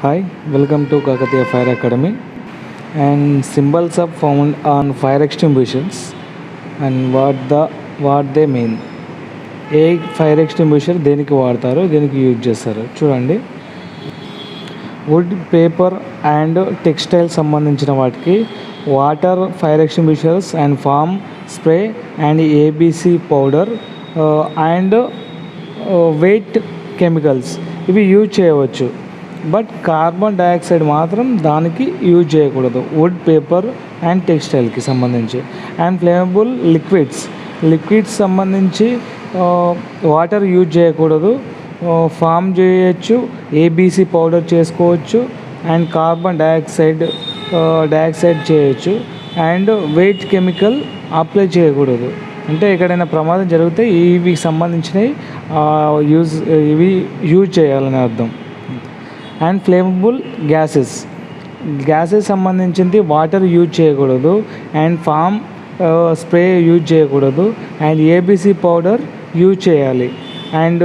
Hi welcome to Kakatiya fire academy and symbols of found on fire extinguishers and what the what they main a fire extinguisher దేనికి వాడతారు దేనికి use చేస్తారు చూడండి. Wood paper and textile సంబంధించిన వాటికి water fire extinguishers and foam spray and ABC powder and wet chemicals ఇవి use చేయవచ్చు. But carbon dioxide మాత్రం దానికి యూజ్ చేయకూడదు. వుడ్ పేపర్ అండ్ టెక్స్టైల్కి సంబంధించి. And flammable liquids. లిక్విడ్స్ సంబంధించి వాటర్ యూజ్ చేయకూడదు. ఫామ్ చేయొచ్చు ఏబీసీ పౌడర్ చేసుకోవచ్చు అండ్ కార్బన్ డయాక్సైడ్ డయాక్సైడ్ చేయొచ్చు. అండ్ వెయిట్ కెమికల్ అప్లై చేయకూడదు. అంటే ఎక్కడైనా ప్రమాదం జరిగితే ఇవి సంబంధించినవి యూజ్ ఇవి యూజ్ చేయాలని అర్థం. And flammable gases. గ్యాసెస్ సంబంధించింది వాటర్ యూజ్ చేయకూడదు అండ్ ఫామ్ స్ప్రే యూజ్ చేయకూడదు అండ్ ఏబీసీ పౌడర్ యూజ్ చేయాలి అండ్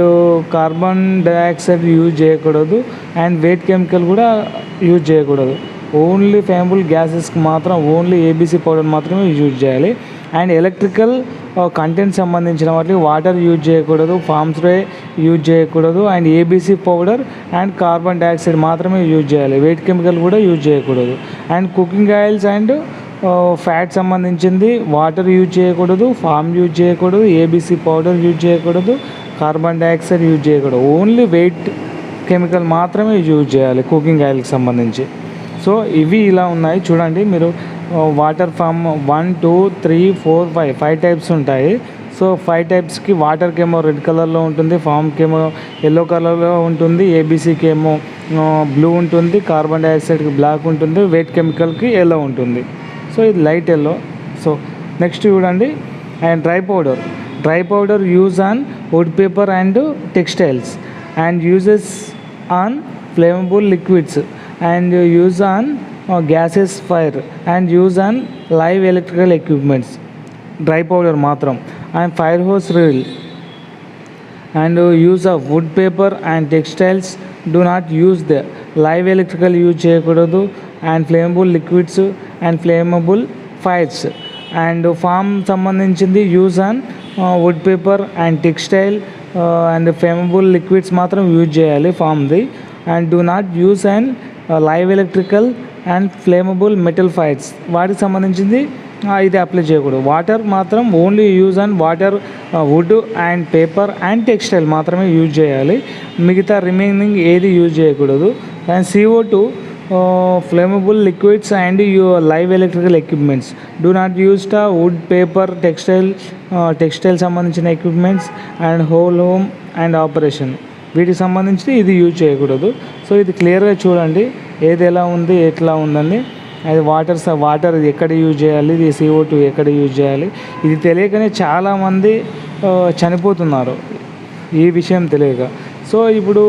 కార్బన్ డయాక్సైడ్ యూజ్ చేయకూడదు అండ్ వెయిట్ కెమికల్ కూడా యూజ్ చేయకూడదు. ఓన్లీ ఫ్లేమబుల్ గ్యాసెస్కి మాత్రం ఓన్లీ ఏబీసీ పౌడర్ మాత్రమే యూజ్ చేయాలి. అండ్ ఎలక్ట్రికల్ కంటెంట్ సంబంధించిన వాటికి వాటర్ యూజ్ చేయకూడదు ఫామ్ స్ప్రే యూజ్ చేయకూడదు and ABC powder and carbon dioxide మాత్రమే యూజ్ చేయాలి. వెయిట్ కెమికల్ కూడా యూజ్ చేయకూడదు. And cooking oils and fat సంబంధించింది వాటర్ యూజ్ చేయకూడదు ఫామ్ యూజ్ చేయకూడదు ఏబీసీ పౌడర్ యూజ్ చేయకూడదు కార్బన్ డైఆక్సైడ్ యూజ్ చేయకూడదు. ఓన్లీ వెయిట్ కెమికల్ మాత్రమే యూజ్ చేయాలి కుకింగ్ ఆయిల్కి సంబంధించి. సో ఇవి ఇలా ఉన్నాయి. చూడండి మీరు water foam one two three four five five types ఉంటాయి. సో ఫైవ్ టైప్స్కి వాటర్కి ఏమో రెడ్ కలర్లో ఉంటుంది ఫామ్కి ఏమో ఎల్లో కలర్లో ఉంటుంది ఏబీసీకి ఏమో బ్లూ ఉంటుంది కార్బన్ డైఆక్సైడ్కి బ్లాక్ ఉంటుంది వెయిట్ కెమికల్కి ఎల్లో ఉంటుంది. సో ఇది లైట్ ఎల్లో సో నెక్స్ట్ చూడండి and dry powder dry powder use on wood paper and textiles and uses on flammable liquids and use on gases fire and use on live electrical equipments dry powder మాత్రం and fire hose reel and use of wood paper and textiles do not use the live electrical use చేయకూడదు. And flammable liquids and flammable fires and foam సంబంధించింది use on wood paper and textile and flammable liquids మాత్రం use చేయాలి ఫామ్ది and do not use and live electrical and flammable metal fires వాటికి సంబంధించింది ఇది apply చేయకూడదు. Water మాత్రం only use and water wood and paper and textile మాత్రమే use చేయాలి. మిగతా రిమైనింగ్ ఏది యూజ్ చేయకూడదు. And CO two flammable liquids and you live electrical equipments do not use the wood paper textile textile సంబంధించిన equipments and whole home and operation వీటికి సంబంధించి ఇది use చేయకూడదు. సో ఇది క్లియర్గా చూడండి. ఏది ఎలా ఉంది ఎట్లా ఉందని అది వాటర్ వాటర్ ఎక్కడ యూజ్ చేయాలి ఇది సిఓ టూ ఎక్కడ యూజ్ చేయాలి. ఇది తెలియకనే చాలామంది చనిపోతున్నారు. ఈ విషయం తెలియక. సో ఇప్పుడు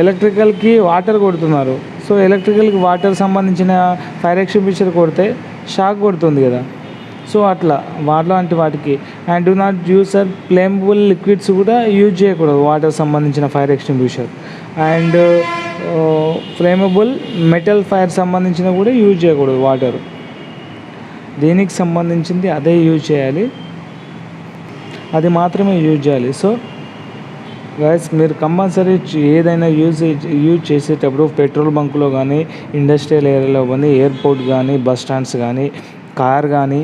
ఎలక్ట్రికల్కి వాటర్ కొడుతున్నారు. సో ఎలక్ట్రికల్కి వాటర్ సంబంధించిన ఫైర్ ఎక్స్టింగ్విషర్ కొడితే షాక్ కొడుతుంది కదా. సో అట్లా వాటిలాంటి వాటికి. And do not use or flammable liquids కూడా యూజ్ చేయకూడదు వాటర్ సంబంధించిన fire extinguisher and flammable metal fire సంబంధించిన కూడా యూజ్ చేయకూడదు వాటర్ దీనికి సంబంధించింది అదే యూజ్ చేయాలి. అది మాత్రమే యూజ్ చేయాలి. సో గైస్ మీరు కంపల్సరీ ఏదైనా యూజ్ యూజ్ చేసేటప్పుడు పెట్రోల్ బంకులో కానీ ఇండస్ట్రియల్ ఏరియాలో కానీ ఎయిర్పోర్ట్ కానీ బస్ స్టాండ్స్ కానీ కార్ కానీ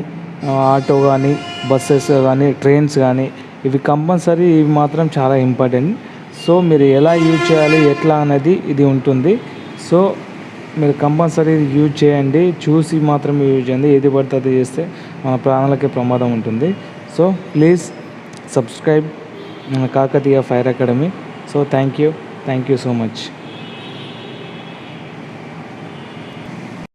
ఆటో కానీ బస్సెస్ కానీ ట్రైన్స్ కానీ ఇవి కంపల్సరీ ఇవి మాత్రం చాలా ఇంపార్టెంట్ సో మీరు ఎలా యూజ్ చేయాలి ఎట్లా అనేది ఇది ఉంటుంది. సో మీరు కంపల్సరీ యూజ్ చేయండి చూసి మాత్రమే యూజ్ చేయండి. ఏది పడితే అది చేస్తే మన ప్రాణాలకే ప్రమాదం ఉంటుంది. సో ప్లీజ్ సబ్స్క్రైబ్ మన Kakatiya fire academy so thank you thank you so much